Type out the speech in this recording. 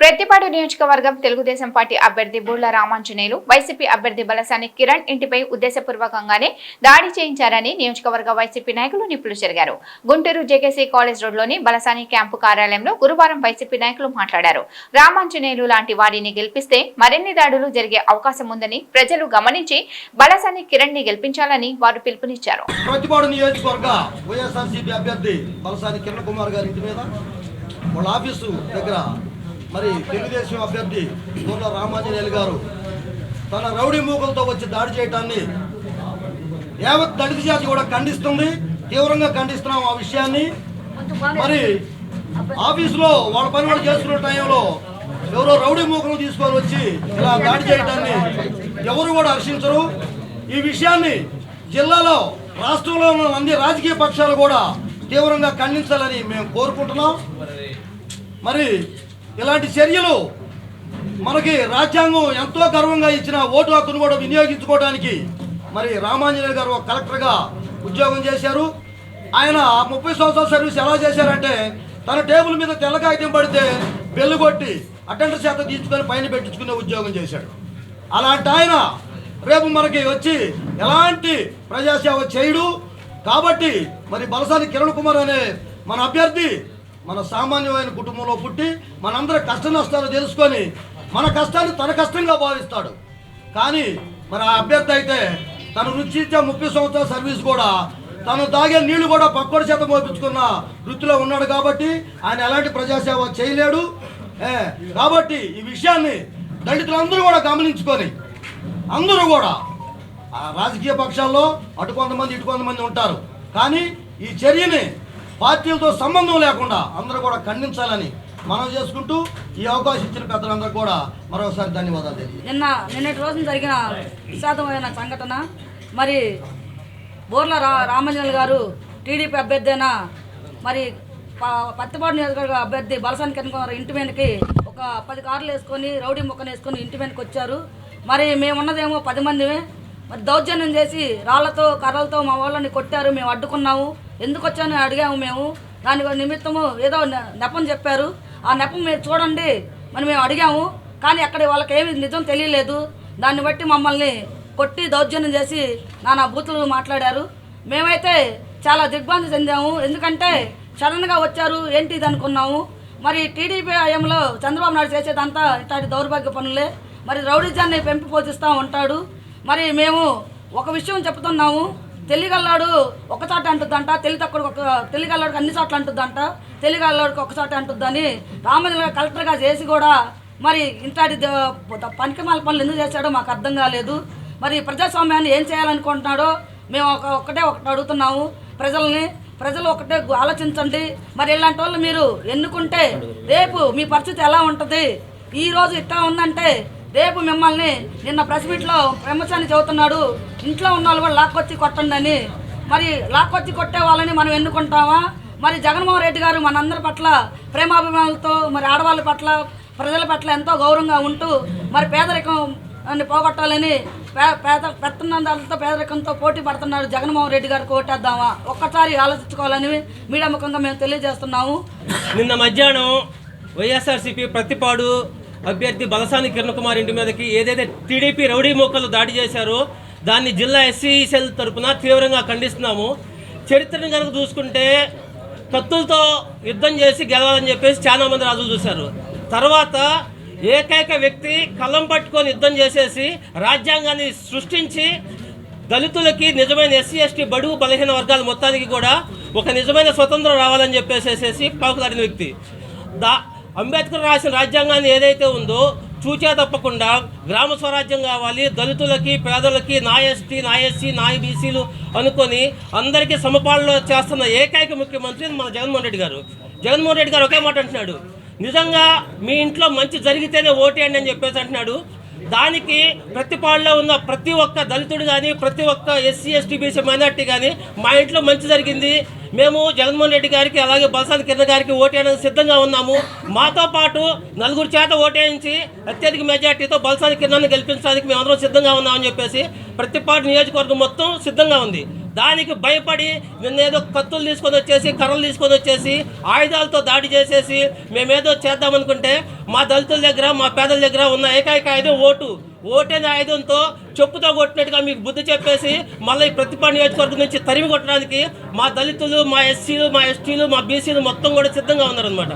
ప్రతిపాడు నియోజకవర్గం తెలుగుదేశం పార్టీ అభ్యర్థి బుర్ల రామాంజనేయులు వైసీపీ అభ్యర్థి బలసాని కిరణ్ ఇంటిపై ఉద్దేశపూర్వకంగానే దాడి చేయించారని నియోజకవర్గ వైసీపీ నాయకులు నిప్పులు చెరిగారు. గుంటూరు జేకేసీ కాలేజ్ రోడ్లోని బలసాని క్యాంపు కార్యాలయంలో గురువారం వైసీపీ నాయకులు మాట్లాడారు. రామాంజనేయులు లాంటి వారిని గెలిపిస్తే మరిన్ని దాడులు జరిగే అవకాశం ఉందని ప్రజలు గమనించి బలసాని కిరణ్ని గెలిపించాలని వారు పిలుపునిచ్చారు. వాళ్ళ ఆఫీసు దగ్గర మరి తెలుగుదేశం అభ్యర్థి దూర్ల రామాంజనేయులు గారు తన రౌడీ మూకలతో వచ్చి దాడి చేయటాన్ని యావత్ దళిత జాతి కూడా ఖండిస్తుంది తీవ్రంగా ఖండిస్తున్నాం ఆ విషయాన్ని. మరి ఆఫీసులో వాళ్ళ పని వాళ్ళు చేసుకునే టైంలో ఎవరో రౌడీ మూకలు తీసుకొని వచ్చి ఇలా దాడి చేయడాన్ని ఎవరు కూడా హర్షించరు. ఈ విషయాన్ని జిల్లాలో రాష్ట్రంలో ఉన్న అన్ని రాజకీయ పక్షాలు కూడా తీవ్రంగా ఖండించాలని మేము కోరుకుంటున్నాం. మరి ఇలాంటి చర్యలు మనకి రాజ్యాంగం ఎంతో గర్వంగా ఇచ్చిన ఓటు హక్కును కూడా వినియోగించుకోవడానికి మరి రామాంజనేయులు గారు ఒక కలెక్టర్గా ఉద్యోగం చేశారు. ఆయన ముప్పై సంవత్సరాల సర్వీస్ ఎలా చేశారంటే తన టేబుల్ మీద తెల్ల కాగితం పడితే బెల్లు కొట్టి అటెండర్ చేత తీసుకొని పైన పెట్టించుకునే ఉద్యోగం చేశాడు. అలాంటి ఆయన రేపు మనకి వచ్చి ఎలాంటి ప్రజాసేవ చేయడు. కాబట్టి మరి బలసాని కిరణ్ కుమార్ అనే మన అభ్యర్థి మన సామాన్యమైన కుటుంబంలో పుట్టి మనందరి కష్ట నష్టాలు తెలుసుకొని మన కష్టాన్ని తన కష్టంగా భావిస్తాడు. కానీ మరి ఆ అభ్యర్థి అయితే తన రుచిచ్చే ముప్పై సంవత్సరాల సర్వీస్ కూడా తను తాగే నీళ్ళు కూడా పక్కడి చేత మోపించుకున్న వృత్తిలో ఉన్నాడు కాబట్టి ఆయన ఎలాంటి ప్రజాసేవ చేయలేడు. కాబట్టి ఈ విషయాన్ని దళితులందరూ కూడా గమనించుకొని అందరూ కూడా రాజకీయ పక్షాల్లో అటు కొంతమంది ఇటు కొంతమంది ఉంటారు. కానీ ఈ చర్యని పార్టీలతో సంబంధం లేకుండా అందరూ కూడా ఖండించాలని మనం చేసుకుంటూ ఈ అవకాశం ఇచ్చిన పెద్దలందరూ కూడా మరోసారి ధన్యవాదాలు నిన్న నిన్నటి రోజున జరిగిన విషాదమైన సంఘటన. మరి బోర్ల రా రామంజన్ గారు టీడీపీ అభ్యర్థి అయిన మరి ప- పత్తిపాడు నియోజకవర్గ అభ్యర్థి బలసాని కిరణ్ ఇంటి మీదకి ఒక పది కార్లు వేసుకొని రౌడీ మొక్కను వేసుకొని ఇంటి మీదకి వచ్చారు మరి మేము ఉన్నదేమో పది మందిమే. మరి దౌర్జన్యం చేసి రాళ్ళతో కర్రలతో మా వాళ్ళని కొట్టారు మేము అడ్డుకున్నాము. ఎందుకు వచ్చాను అడిగాము మేము. దాని నిమిత్తము ఏదో నెపం చెప్పారు. ఆ నెపం మీరు చూడండి మరి మేము అడిగాము. కానీ అక్కడ వాళ్ళకి ఏమి నిజం తెలియలేదు. దాన్ని బట్టి మమ్మల్ని కొట్టి దౌర్జన్యం చేసి నానా బూతులు మాట్లాడారు. మేమైతే చాలా దిగ్భ్రాంతి చెందాము. ఎందుకంటే సడన్గా వచ్చారు ఏంటి ఇది అనుకున్నాము. మరి టీడీపీ హయాంలో చంద్రబాబు నాయుడు చేసేదంతా ఇట్లాంటి దౌర్భాగ్య పనులే. మరి రౌడీజాన్ని పెంపి పోషిస్తూ ఉంటాడు. మరి మేము ఒక విషయం చెప్తున్నాము. తెలియగల్లాడు ఒక చోట అంటుందంట తెలి తక్కువ ఒక తెలియగల్లాడికి అన్ని చోట్ల అంటుందంట తెలియగల్లాడికి ఒక చోట అంటుందని రామజల కలెక్టర్గా చేసి కూడా మరి ఇంతటి పనికిమాల పనులు ఎందుకు చేశాడో మాకు అర్థం కాలేదు. మరి ప్రజాస్వామ్యాన్ని ఏం చేయాలనుకుంటున్నాడో మేము ఒక ఒక్కటే ఒకటి అడుగుతున్నాము ప్రజల్ని. ప్రజలు ఒకటే ఆలోచించండి. మరి ఇలాంటి వాళ్ళు మీరు ఎన్నుకుంటే రేపు మీ పరిస్థితి ఎలా ఉంటుంది? ఈ రోజు ఇట్లా ఉందంటే రేపు మిమ్మల్ని నిన్న ప్రెస్ మీట్లో ప్రమోచాన్ని చదువుతున్నాడు ఇంట్లో ఉన్న వాళ్ళు కూడా లాక్కొచ్చి కొట్టండి అని మరి లాక్కొచ్చి కొట్టే వాళ్ళని మనం ఎన్నుకుంటామా? మరి జగన్మోహన్ రెడ్డి గారు మనందరి పట్ల ప్రేమాభిమానులతో మరి ఆడవాళ్ళ పట్ల ప్రజల పట్ల ఎంతో గౌరవంగా ఉంటూ మరి పేదరికం పోగొట్టాలని పే పేద పెత్తనందాలతో పేదరికంతో పోటీ పడుతున్నారు జగన్మోహన్ రెడ్డి గారికి ఓటేద్దామా? ఒక్కసారి ఆలోచించుకోవాలని మీడియా ముఖంగా మేము తెలియజేస్తున్నాము. నిన్న మధ్యాహ్నం వైఎస్ఆర్సీపీ ప్రతిపాడు అభ్యర్థి బలసాని కిరణ్ కుమార్ ఇంటి మీదకి ఏదైతే టీడీపీ రౌడీ మోకలు దాడి చేశారో దాన్ని జిల్లా ఎస్సీ సెల్ తరపున తీవ్రంగా ఖండిస్తున్నాము. చరిత్రను కనుక చూసుకుంటే కత్తులతో యుద్ధం చేసి గెలవాలని చెప్పేసి చాలా మంది రాజులు చూశారు. తర్వాత ఏకైక వ్యక్తి కళ్ళం పట్టుకొని యుద్ధం చేసేసి రాజ్యాంగాన్ని సృష్టించి దళితులకి నిజమైన ఎస్సీ ఎస్టీ బడుగు బలహీన వర్గాల మొత్తానికి కూడా ఒక నిజమైన స్వతంత్రం రావాలని చెప్పేసేసి పాకులాడిన వ్యక్తి. దా అంబేద్కర్ రాసిన రాజ్యాంగాన్ని ఏదైతే ఉందో చూచే తప్పకుండా గ్రామ స్వరాజ్యం కావాలి. దళితులకి పేదలకి నా ఎస్టీ నా ఎస్సీ నా బీసీలు అనుకొని అందరికీ సమపాలన చేస్తున్న ఏకైక ముఖ్యమంత్రి మన జగన్మోహన్ రెడ్డి గారు. జగన్మోహన్ రెడ్డి గారు ఒకే మాట అంటున్నాడు. నిజంగా మీ ఇంట్లో మంచి జరిగితేనే ఓటేయండి అని చెప్పేసి అంటున్నాడు. దానికి ప్రతిపాడులో ఉన్న ప్రతి ఒక్క దళితుడు కానీ ప్రతి ఒక్క ఎస్సీ ఎస్టీ బీసీ మైనార్టీ కానీ మా ఇంట్లో మంచి జరిగింది. మేము జగన్మోహన్ రెడ్డి గారికి అలాగే బలసాని కిరణ్ గారికి ఓటేయడానికి సిద్ధంగా ఉన్నాము. మాతో పాటు నలుగురు చేత ఓటేయించి అత్యధిక మెజార్టీతో బలసాని కిరణ్ గెలిపించడానికి మేమందరం సిద్ధంగా ఉన్నామని చెప్పేసి ప్రతిపాటు నియోజకవర్గం మొత్తం సిద్ధంగా ఉంది. దానికి భయపడి నిన్నేదో కత్తులు తీసుకొని వచ్చేసి కర్రలు తీసుకొని వచ్చేసి ఆయుధాలతో దాడి చేసేసి మేమేదో చేద్దామనుకుంటే మా దళితుల దగ్గర మా పేదల దగ్గర ఉన్న ఏకైక ఆయుధం ఓటు. ఓటేని ఆయుధంతో చెప్పుతో కొట్టినట్టుగా మీకు బుద్ధి చెప్పేసి మళ్ళీ ఈ ప్రతిపాడు నియోజకవర్గం నుంచి తరిమి కొట్టడానికి మా దళితులు మా ఎస్సీలు మా ఎస్టీలు మా బీసీలు మొత్తం కూడా సిద్ధంగా ఉన్నారనమాట